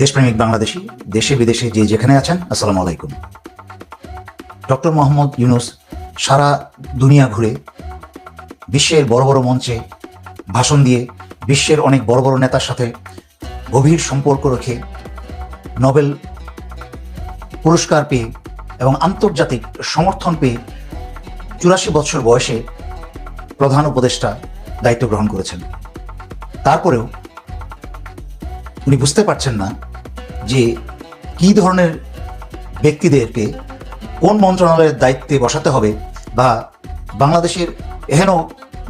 দেশপ্রেমিক বাংলাদেশি, দেশে বিদেশে যে যেখানে আছেন, আসসালামু আলাইকুম। ডক্টর মোহাম্মদ ইউনুস সারা দুনিয়া ঘুরে বিশ্বের বড় বড় মঞ্চে ভাষণ দিয়ে বিশ্বের অনেক বড় বড় নেতার সাথে গভীর সম্পর্ক রেখে নোবেল পুরস্কার পেয়ে এবং আন্তর্জাতিক সমর্থন পেয়ে চুরাশি বছর বয়সে প্রধান উপদেষ্টা দায়িত্ব গ্রহণ করেছেন। তারপরেও উনি বুঝতে পারছেন না যে কি ধরনের ব্যক্তিদেরকে কোন মন্ত্রণালয়ের দায়িত্বে বসাতে হবে বা বাংলাদেশের এহেন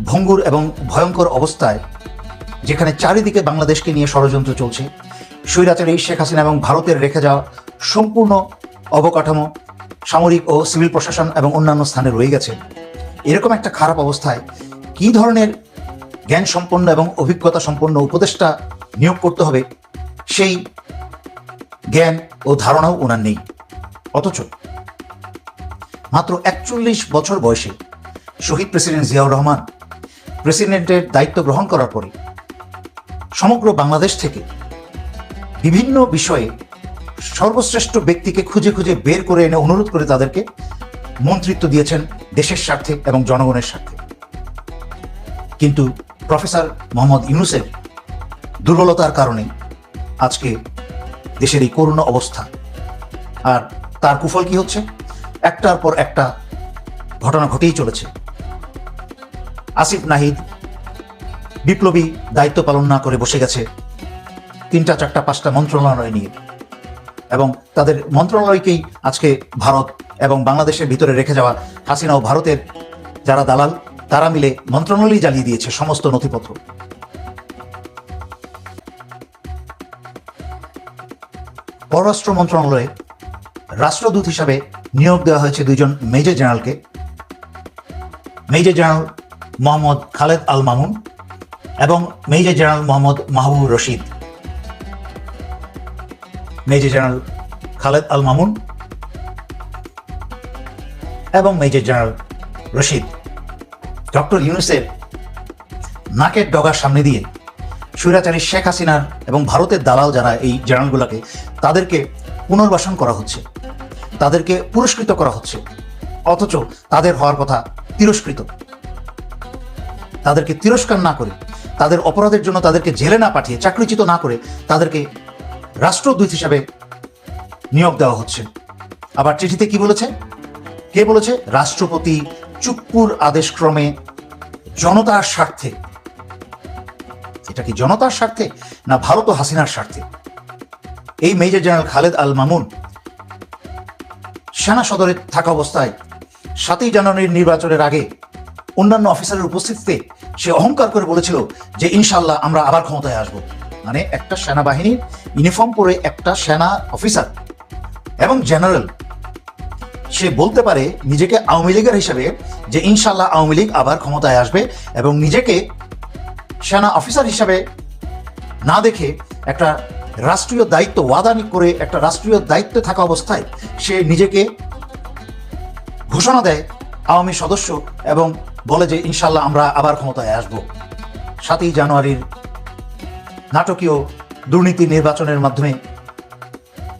ভঙ্গুর এবং ভয়ঙ্কর অবস্থায় যেখানে চারিদিকে বাংলাদেশকে নিয়ে ষড়যন্ত্র চলছে, স্বৈরাচারী শেখ হাসিনা এবং ভারতের রেখে যাওয়া সম্পূর্ণ অবকাঠামো, সামরিক ও সিভিল প্রশাসন এবং অন্যান্য স্থানে রয়ে গেছে। এরকম একটা খারাপ অবস্থায় কি ধরনের জ্ঞান সম্পন্ন এবং অভিজ্ঞতা সম্পন্ন উপদেষ্টা নিয়োগ করতে হবে, সেই জ্ঞান ও ধারণাও ওনার নেই। অথচ মাত্র একচল্লিশ বছর বয়সে শহীদ প্রেসিডেন্ট জিয়াউর রহমান প্রেসিডেন্টের দায়িত্ব গ্রহণ করার পরে সমগ্র বাংলাদেশ থেকে বিভিন্ন বিষয়ে সর্বশ্রেষ্ঠ ব্যক্তিকে খুঁজে খুঁজে বের করে এনে অনুরোধ করে তাদেরকে মন্ত্রিত্ব দিয়েছেন দেশের স্বার্থে এবং জনগণের স্বার্থে। কিন্তু প্রফেসর মোহাম্মদ ইউনুসের দুর্বলতার কারণে আজকে দেশের এই করুণ অবস্থা। আর তার কুফল কি হচ্ছে? একটার পর একটা ঘটনা ঘটেই চলেছে। আসিফ নাহিদ বিপ্লবী দায়িত্ব পালন না করে বসে গেছে তিনটা, চারটা, পাঁচটা মন্ত্রণালয় নিয়ে। এবং তাদের মন্ত্রণালয়কেই আজকে ভারত এবং বাংলাদেশের ভিতরে রেখে যাওয়া হাসিনা ও ভারতের যারা দালাল, তারা মিলে মন্ত্রণালয় জ্বালিয়ে দিয়েছে সমস্ত নথিপত্র। পররাষ্ট্র মন্ত্রণালয়ে রাষ্ট্রদূত হিসাবে নিয়োগ দেওয়া হয়েছে দুইজন মেজর জেনারেলকে। মেজর জেনারেল মোহাম্মদ খালেদ আল মামুন এবং major general Mohammad Mahbub Rashid. Major general Khaled Al Mamun এবং মেজর জেনারেল রশিদ। ডক্টর ইউনুসের নাকের ডগার সামনে দিয়ে স্বৈরাচারী শেখ হাসিনার এবং ভারতের দালাল যারা এই জেনারেলগুলোকে, তাদেরকে পুনর্বাসন করা হচ্ছে। তাদেরকে পুরস্কৃত করা হচ্ছে। অথচ তাদের হওয়ার কথা তিরস্কৃত। তাদেরকে তিরস্কার না করে, তাদের অপরাধের জন্য তাদেরকে জেলে না পাঠিয়ে, চাকরিচ্যুত না করে তাদেরকে রাষ্ট্রদূত হিসাবে নিয়োগ দেওয়া হচ্ছে। আবার চিঠিতে কি বলেছে? কে বলেছে? রাষ্ট্রপতি চুপ্পুর আদেশক্রমে জনতার স্বার্থে এটা কি জনতার স্বার্থে না ভারত ও হাসিনার স্বার্থে? এই মেজর জেনারেল খালেদ আল মামুন সেনা সদরে থাকা অবস্থায় সাতই জানুয়ারির নির্বাচনের আগে অন্যান্য অফিসারের উপস্থিতিতে সে অহংকার করে বলেছিল যে ইনশাল্লাহ আমরা আবার ক্ষমতায় আসব। মানে একটা সেনাবাহিনীর ইউনিফর্ম পরে একটা সেনা অফিসার এবং জেনারেল সে বলতে পারে নিজেকে আওয়ামী লীগের হিসেবে যে ইনশাল্লাহ আওয়ামী লীগ আবার ক্ষমতায় আসবে এবং নিজেকে সেনা অফিসার হিসাবে না দেখে একটা রাষ্ট্রীয় দায়িত্ব ওয়াদানি করে একটা রাষ্ট্রীয় দায়িত্বে থাকা অবস্থায় সে নিজেকে ঘোষণা দেয় আওয়ামী সদস্য এবং বলে যে, ইনশাল্লাহ আমরা আবার ক্ষমতায় আসব। সাতই জানুয়ারির নাটকীয় দুর্নীতি নির্বাচনের মাধ্যমে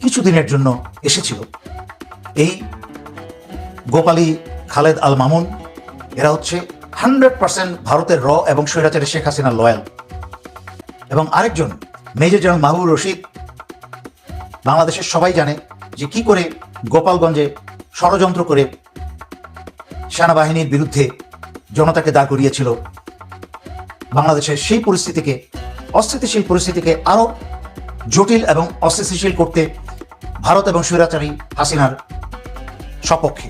কিছুদিনের জন্য এসেছিল। এই গোপালী খালেদ আল মামুন, এরা হচ্ছে হান্ড্রেড পার্সেন্ট ভারতের র এবং স্বৈরাচারী শেখ হাসিনা লয়াল। এবং আরেকজন, মেজর জেনারেল মাহবুব রশিদ, বাংলাদেশের সবাই জানে যে কি করে গোপালগঞ্জে ষড়যন্ত্র করে সেনাবাহিনীর বিরুদ্ধে জনতাকে দাঁড় করিয়েছিল। বাংলাদেশের সেই পরিস্থিতিকে, অস্থিতিশীল পরিস্থিতিকে আরও জটিল এবং অস্থিতিশীল করতে ভারত এবং স্বৈরাচারী হাসিনার সপক্ষে।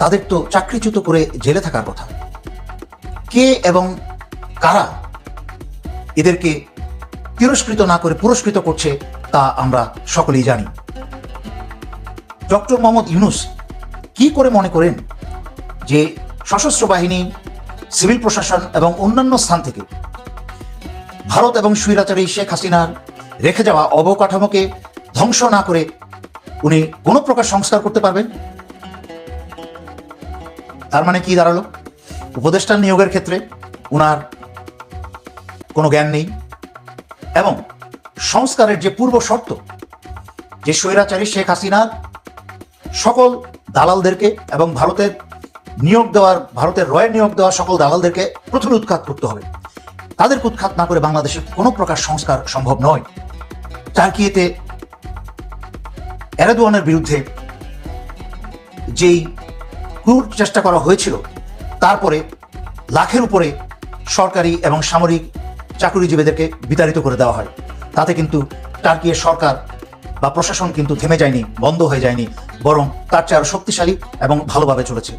তাদের তো চাকরিচ্যুত করে জেলে থাকার কথা। কে এবং কারা এদেরকে তিরস্কৃত না করে পুরস্কৃত করছে তা আমরা সকলেই জানি। ডক্টর মোহাম্মদ ইউনুস কি করে মনে করেন যে সশস্ত্র বাহিনী, সিভিল প্রশাসন এবং অন্যান্য স্থান থেকে ভারত এবং স্বৈরাচারী শেখ হাসিনার রেখে যাওয়া অবকাঠামোকে ধ্বংস না করে উনি কোনো প্রকার সংস্কার করতে পারবেন? তার মানে কি দাঁড়াল? উপদেষ্টা নিয়োগের ক্ষেত্রে উনার কোনো জ্ঞান নেই এবং সংস্কারের যে পূর্ব শর্ত, যে স্বৈরাচারী শেখ হাসিনার সকল দালালদেরকে এবং ভারতের নিয়োগ দেওয়ার, ভারতের রয়ের নিয়োগ দেওয়া সকল দালালদেরকে প্রথমে উৎখাত করতে হবে। তাদের উৎখাত না করে বাংলাদেশে কোনো প্রকার সংস্কার সম্ভব নয়। টার্কিয়েতে এরাদোয়ানের বিরুদ্ধে যেই ক্রুর চেষ্টা করা হয়েছিল তারপরে লাখের উপরে সরকারি এবং সামরিক চাকরিজীবীদেরকে বিতাড়িত করে দেওয়া হয়। তাতে কিন্তু টার্কির সরকার বা প্রশাসন কিন্তু থেমে যায়নি, বন্ধ হয়ে যায়নি, বরং তার চেয়ে আরও শক্তিশালী এবং ভালোভাবে চলেছে।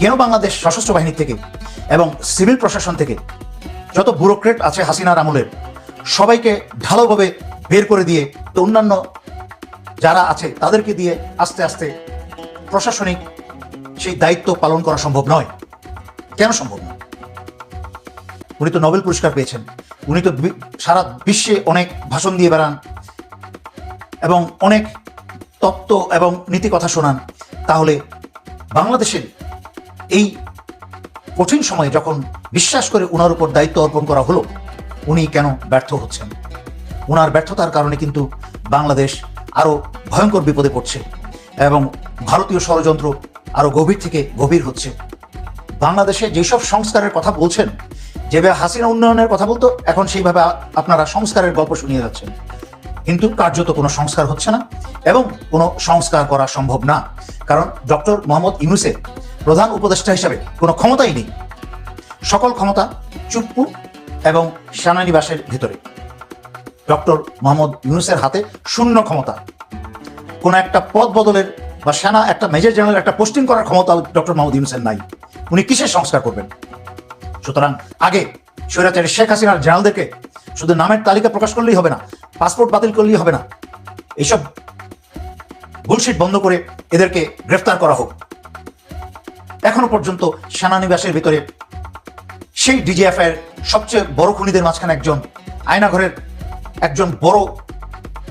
কেন বাংলাদেশ সশস্ত্র বাহিনী থেকে এবং সিভিল প্রশাসন থেকে যত ব্যুরোক্রেট আছে হাসিনার আমলের সবাইকে ঢালোভাবে বের করে দিয়ে অন্যান্য যারা আছে তাদেরকে দিয়ে আস্তে আস্তে প্রশাসনিক সেই দায়িত্ব পালন করা সম্ভব নয়। কেন সম্ভব নয়? উনি তো নোবেল পুরস্কার পেয়েছেন। উনি তো সারা বিশ্বে অনেক ভাষণ দিয়ে বেড়ান এবং অনেক তত্ত্ব এবং নীতি কথা শোনান। তাহলে বাংলাদেশের এই কঠিন সময়ে যখন বিশ্বাস করে ওনার উপর দায়িত্ব অর্পণ করা হলো, উনি কেন ব্যর্থ হচ্ছেন? ওনার ব্যর্থতার কারণে কিন্তু বাংলাদেশ আরও ভয়ঙ্কর বিপদে পড়ছে এবং ভারতীয় ষড়যন্ত্র আরও গভীর থেকে গভীর হচ্ছে। বাংলাদেশে যেসব সংস্কারের কথা বলছেন যেভাবে হাসিনা উন্নয়নের কথা বলতো, এখন সেইভাবে আপনারা সংস্কারের গল্প শুনিয়ে যাচ্ছেন। কিন্তু কার্যত কোনো সংস্কার হচ্ছে না এবং কোনো সংস্কার করা সম্ভব না। কারণ ডক্টর মোহাম্মদ ইউনুসের প্রধান উপদেষ্টা হিসাবে কোনো ক্ষমতাই নেই। সকল ক্ষমতা চুপ্পু এবং সেনানিবাসের ভিতরে। ডক্টর মোহাম্মদ ইউনুসের হাতে শূন্য ক্ষমতা। কোন একটা পদ বদলের বা সেনা একটা মেজর জেনারেল একটা পোস্টিং করার ক্ষমতা ডক্টর মোহাম্মদ ইউনুসের নাই। উনি কিসের সংস্কার করবেন? সুতরাং আগে স্বৈরাচারী শেখ হাসিনার জেনারেলদেরকে শুধু নামের তালিকা প্রকাশ করলেই হবে না, পাসপোর্ট বাতিল করলেই হবে না। এইসব বুলশিট বন্ধ করে এদেরকে গ্রেফতার করা হোক। এখনও পর্যন্ত সেনানিবাসের ভিতরে সেই ডিজিএফ এর সবচেয়ে বড় খুনিদের মাঝখানে একজন আয়নাঘরের একজন বড়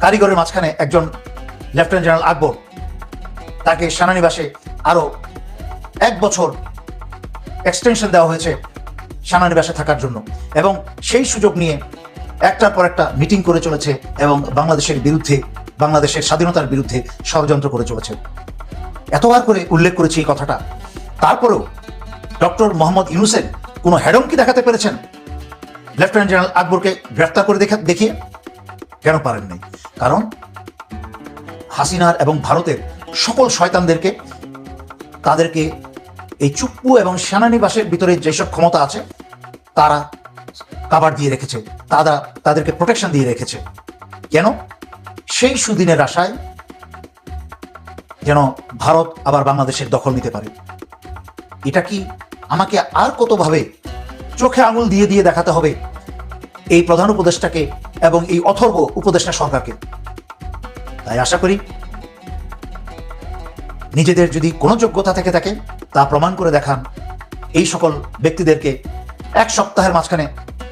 কারিগরের মাঝখানে একজন লেফটেন্যান্ট জেনারেল আকবর। তাকে সেনানিবাসে আরও এক বছর এক্সটেনশন দেওয়া হয়েছে সেনানিবাসে থাকার জন্য। এবং সেই সুযোগ নিয়ে একটার পর একটা মিটিং করে চলেছে এবং বাংলাদেশের বিরুদ্ধে, বাংলাদেশের স্বাধীনতার বিরুদ্ধে ষড়যন্ত্র করে চলেছে। এতবার করে উল্লেখ করেছি এই কথাটা। তারপরেও ডক্টর মোহাম্মদ ইউনুসেন কোনো কি দেখাতে পেরেছেন? লেফটেন্যান্ট জেনারেল আকবরকে গ্রেফতার করে দেখা দেখিয়ে কেন পারেন নাই কারণ হাসিনার এবং ভারতের সকল শয়তানদেরকে, তাদেরকে এই চুপ্পু এবং সেনানিবাসের ভিতরে যেসব ক্ষমতা আছে, তারা কাবার দিয়ে রেখেছে। তারা তাদেরকে প্রোটেকশন দিয়ে রেখেছে। কেন? সেই সুদিনের আশায় যেন ভারত আবার বাংলাদেশের দখল নিতে পারে। এটা কি আমাকে আর কতভাবে চোখে আঙুল দিয়ে দিয়ে দেখাতে হবে এই প্রধান উপদেষ্টাকে এবং এই অথর্ব উপদেষ্টা সরকারকে? তাই আশা করি নিজেদের যদি কোনো যোগ্যতা থেকে থাকে, তা প্রমাণ করে দেখান। এই সকল ব্যক্তিদেরকে এক সপ্তাহের মাঝখানে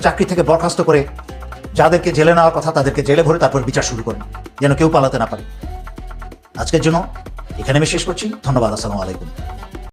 চাকরি থেকে বরখাস্ত করে যাদেরকে জেলে নেওয়ার কথা তাদেরকে জেলে ভরে তারপর বিচার শুরু করেন, যেন কেউ পালাতে না পারে। আজকের জন্য এখানে আমি শেষ করছি। ধন্যবাদ। আসসালামু আলাইকুম।